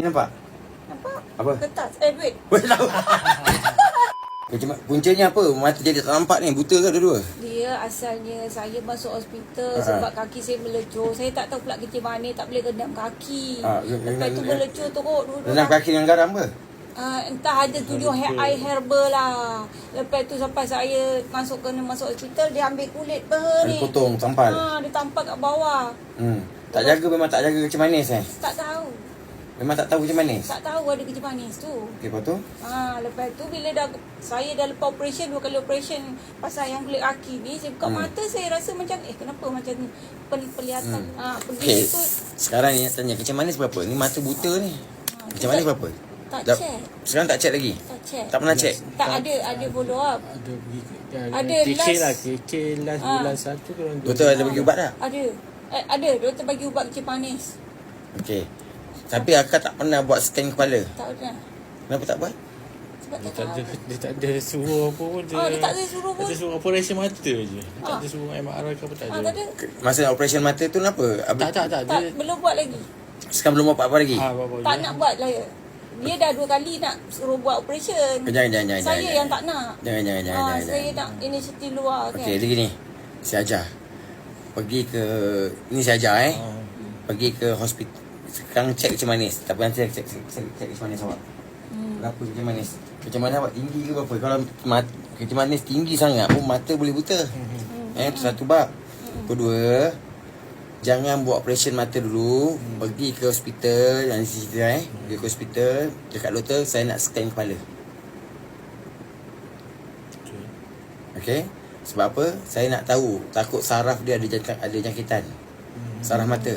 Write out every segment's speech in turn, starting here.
Ni nampak? Nampak? Apa? Kertas. Eh, wait. Boleh tahu. Macam puncanya apa? Mata jadi tak nampak ni. Buta ke dua-dua? Dia asalnya saya masuk hospital Ha. sebab kaki saya melecur. Saya tak tahu pula kecil mana tak boleh rendam kaki. Ha, Lepas tu dengan- melecur teruk dulu. Rendam kaki dengan garam ke? Uh, entah ada tujuh hair air herbal lah. Lepas tu sampai saya masuk kena masuk hospital dia ambil kulit Dia ni. potong, tampal. Ha, dia tampal kat bawah. Hmm. Tak jaga memang tak jaga kecil manis eh? Tak tahu. Memang tak tahu kecil manis? Tak tahu ada kecil manis tu. Okey, lepas tu? Ha, lepas tu bila dah saya dah lepas operation dua kali operation pasal yang kulit kaki ni saya buka Hmm. mata saya rasa macam eh kenapa macam ni pel- pelihatan. Hmm. Ha, pergi Okey, tu sekarang ni nak tanya kecil manis berapa? Ni mata buta ni. ha, kita manis berapa? Tak Dah- check. Sekarang tak check lagi? Tak check. Tak pernah check? Tak ada ada follow up. Ada pergi Ada ada KK last- lah KK last Ah. bulan satu Doktor ada bagi ubat tak? Ada. Eh, ada doktor bagi ubat kecil manis. Okey. Tapi akak tak pernah buat scan kepala. Tak pernah. Kenapa tak buat? Sebab dia tak tak ada dia tak ada suruh apa pun dia. Ah, dia tak ada suruh pun. Dia suruh operation mata je. Dia tak Ah. ada suruh MRI ke apa tak Ah, ada. tak ada. Masa operation mata tu kenapa? Habis, Tak tak tak Tak, dia belum buat lagi. Sekarang belum buat apa-apa lagi? ah apa Tak nak buat lah ya. Dia dah dua kali nak suruh buat operation. Jangan, jangan, jangan. Saya jangan, yang tak nak. Jangan, jangan, jangan. Ah, jangan, saya jangan. nak inisiatif luar kan. Okey, dia gini. Saya ajar. Pergi ke... Ni saya ajar eh. Ah. Pergi ke hospital. Sekarang cek kecil manis. Tak nanti saya cek, cek, cek, cek kecil manis awak. Hmm. Berapa kecil manis? Kecil manis awak tinggi ke berapa? Kalau mat, kecil manis tinggi sangat pun mata boleh buta. Eh, itu satu bab. Kedua, jangan buat operation mata dulu. Pergi ke hospital, yang cerita eh. Pergi ke hospital, cakap doktor, saya nak scan kepala. Okey. Okey? Sebab apa? Saya nak tahu. Takut saraf dia ada ada jangkitan. Saraf mata.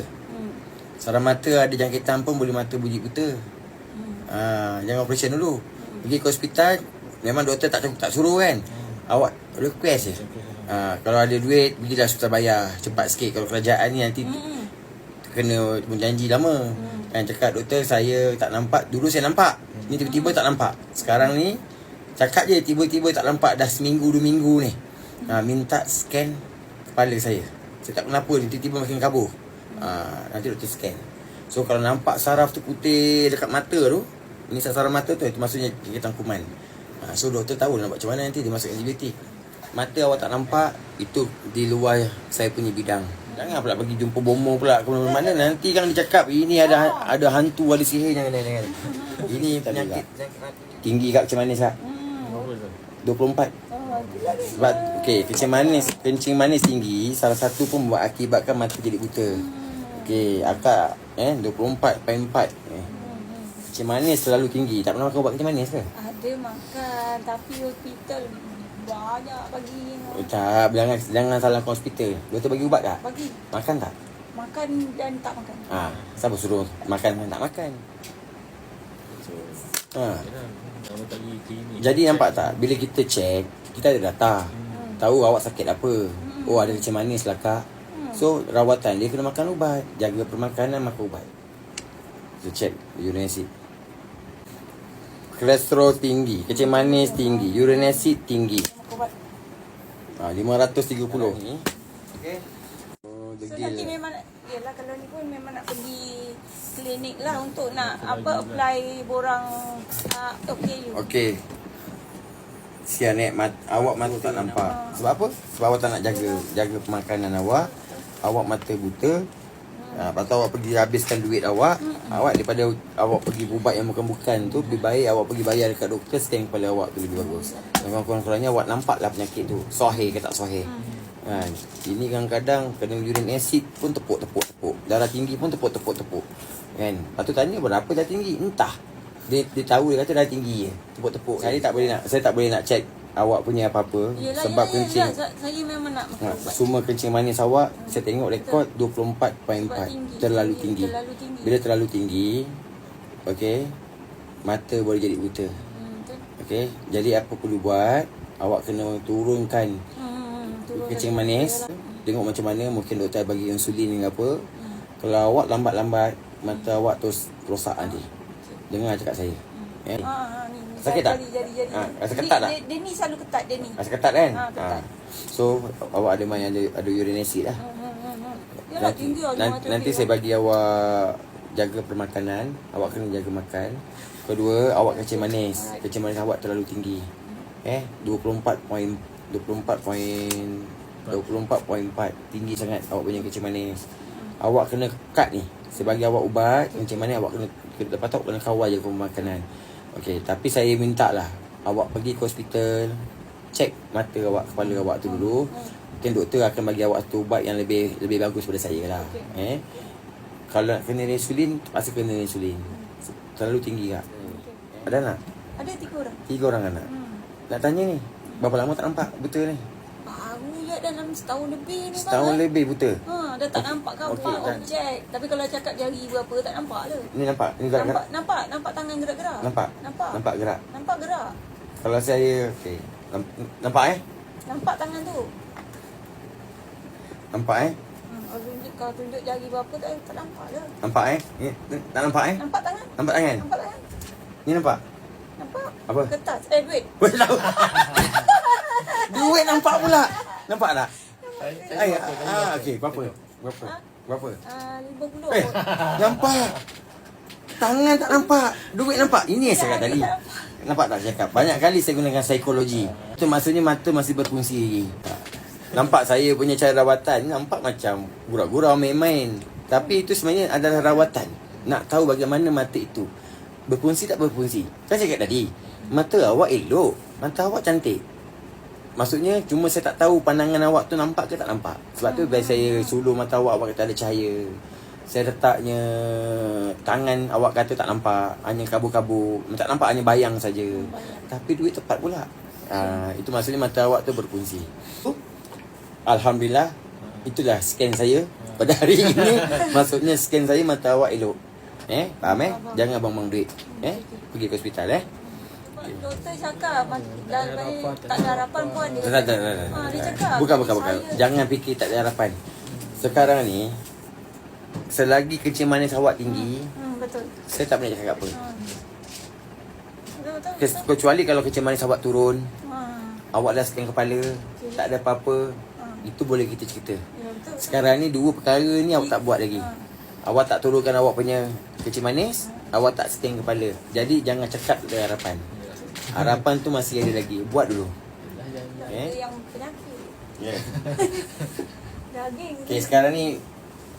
Hmm. Saraf mata ada jangkitan pun boleh mata bunyi buta. Hmm. Ha, jangan operation dulu. Pergi ke hospital, memang doktor tak tak suruh kan. Awak request je. Ha, kalau ada duit, pergilah hospital bayar. Cepat sikit. Kalau kerajaan ni nanti Hmm. kena berjanji lama. Kan cakap doktor saya tak nampak. Dulu saya nampak. Ni tiba-tiba tak nampak. Sekarang ni cakap je tiba-tiba tak nampak dah seminggu dua minggu ni. Ha, minta scan kepala saya. Saya tak kenapa ni tiba-tiba makin kabur. Ha, nanti doktor scan. So kalau nampak saraf tu putih dekat mata tu, ni saraf mata tu itu maksudnya jangkitan kuman. Ha, so doktor tahu nak buat macam mana nanti dia masuk antibiotik. Mata awak tak nampak itu di luar saya punya bidang. Jangan pula pergi jumpa bomo pula ke mana-mana nanti kan dia cakap ini ada ada hantu ada sihir jangan jangan. jangan. Ini penyakit tinggi kat kecil manis tak? Hmm. Berapa tu? 24 Oh, gila ni. Sebab okey kencing manis kencing manis tinggi salah satu pun akibatkan mata jadi buta. Okey akak eh 24.4 eh. Kencing manis terlalu tinggi. Tak pernah makan ubat kencing manis ke? Ada makan tapi hospital banyak bagi Oh, tak, jangan jangan salahkan hospital. Doktor bagi ubat tak? bagi Makan tak? makan dan tak makan. Ha, siapa suruh makan dan tak makan? So, Ha. Jadi nampak tak bila kita check, kita ada data. Tahu awak sakit apa. Oh ada kencing manis lah kak. So rawatan dia kena makan ubat, jaga permakanan makan ubat. So check urine acid. Kolesterol tinggi, kencing manis tinggi, urine acid tinggi. Ha, 530 ni. Okey. Oh, So nanti memang nak- Yelah kalau ni pun memang nak pergi klinik lah untuk nak apa apply borang uh, OKU. Okey. Sian eh mat, awak mata tak nampak. Sebab apa? Sebab awak tak nak jaga jaga pemakanan awak. Awak mata buta. Ha, lepas tu awak pergi habiskan duit awak. Awak daripada awak pergi ubat yang bukan-bukan tu lebih baik awak pergi bayar dekat doktor scan kepala awak tu lebih bagus. Dan kurang-kurangnya awak nampak lah penyakit tu. Sahih ke tak sahih. Ha, ini kadang-kadang kena urine acid pun tepuk-tepuk-tepuk. Darah tinggi pun tepuk-tepuk-tepuk. Kan? Lepas tu tanya berapa darah tinggi? Entah. Dia, dia tahu dia kata darah tinggi je. Tepuk-tepuk. Saya tak boleh nak saya tak boleh nak check awak punya apa-apa Yelah, sebab yelah, kencing. yelah. Saya memang nak makan Ha, semua kencing manis awak saya tengok rekod 24.4 Sebab tinggi, terlalu tinggi, terlalu tinggi. Bila terlalu tinggi okey mata boleh jadi buta. Hmm. Okey, jadi apa perlu buat? Awak kena turunkan Hmm, kencing manis tengok macam mana mungkin doktor bagi insulin ni apa hmm. kalau awak lambat-lambat mata hmm. awak terus rosak nanti dengar cakap saya hmm. eh? ha, ha, ni, sakit tak? Jadi, jadi, ha, ketat tak? Dia, ni selalu ketat dia ni. Rasa ketat kan? Ha, ketat. Ha. So awak ada main ada, ada urinasi lah. Hmm, hmm, hmm. hmm. nanti, nanti saya bagi awak jaga permakanan, awak kena jaga makan. Kedua, awak kencing manis. Kencing manis awak terlalu tinggi. Hmm. Eh, 24.4 24.4 tinggi sangat awak punya kencing manis. Awak kena cut ni. Sebagai awak ubat kencing manis awak kena lepas tu awak kena kawal je pemakanan Okay, tapi saya minta lah awak pergi ke hospital check mata awak kepala awak tu dulu. Mungkin doktor akan bagi awak satu ubat yang lebih lebih bagus pada saya lah. Okay. eh? Kalau nak kena insulin terpaksa kena insulin. Terlalu tinggi kak. Okay. ada nak ada tiga orang. Tiga orang anak. Hmm. nak tanya ni? Berapa lama tak nampak buta ni? Baru ya dalam setahun lebih ni Setahun eh. lebih buta. Ha, dah tak Okey. nampak Okey, okay, dan- objek. Tapi kalau cakap jari berapa tak nampak lah. Ni nampak? Ni gerak-gerak? Nampak, nampak, nampak tangan gerak-gerak. Nampak? Nampak. Nampak gerak? Nampak gerak. Kalau saya, okey. Namp- Nampak eh? Nampak tangan tu. Nampak eh? Hmm, kalau tunjuk kau tunjuk jari berapa tak tak nampak lah. Nampak eh? Ni, tak nampak eh? Nampak tangan? Nampak tangan? Nampak tangan? Ni nampak? Nampak? Apa? Kertas. Eh, duit. Weh, tahu. Nampak pula. Nampak tak? Ay, ah, okey, berapa? Berapa? Berapa? Ah, lima puluh. Eh, nampak. Tangan tak nampak. Duit nampak. Ini yang saya kata tadi. Nampak tak saya cakap? Banyak kali saya gunakan psikologi. Itu maksudnya mata masih berfungsi lagi. Nampak saya punya cara rawatan nampak macam gurau-gurau main-main. Tapi itu sebenarnya adalah rawatan. Nak tahu bagaimana mata itu berfungsi tak berfungsi. Kan saya cakap tadi, mata awak elok, mata awak cantik. Maksudnya cuma saya tak tahu pandangan awak tu nampak ke tak nampak. Sebab tu bila saya suluh mata awak awak kata ada cahaya. Saya letaknya tangan awak kata tak nampak, hanya kabur-kabur. Tak nampak hanya bayang saja. Tapi duit tepat pula. Ah, itu maksudnya mata awak tu berfungsi. So, Alhamdulillah itulah scan saya pada hari ini. maksudnya scan saya mata awak elok. Eh, faham eh? Jangan buang-buang duit. Eh, pergi ke hospital eh. Doktor cakap tak ada harapan pun dia. Tak, tak, tak, tak. Ha, dia cakap. Bukan, bukan, bukan. saya- Jangan fikir tak ada harapan. Sekarang ni, selagi kencing manis awak tinggi, Hmm, betul. saya tak boleh cakap apa. Ha. Betul, betul. Kecuali kalau kencing manis awak turun, Ha. awak dah scan kepala, tak ada apa-apa, Ha. itu boleh kita cerita. Ya, betul. Sekarang ni dua perkara ni awak tak buat lagi. Awak tak turunkan awak punya kencing manis, awak tak stain kepala. Jadi jangan cakap tak ada harapan. Harapan tu masih ada lagi. Buat dulu. Ada Eh? yang penyakit. Yeah. Daging. Okay, sekarang ni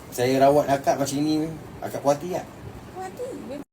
saya rawat akak macam ni, akak puas hati tak? Mati.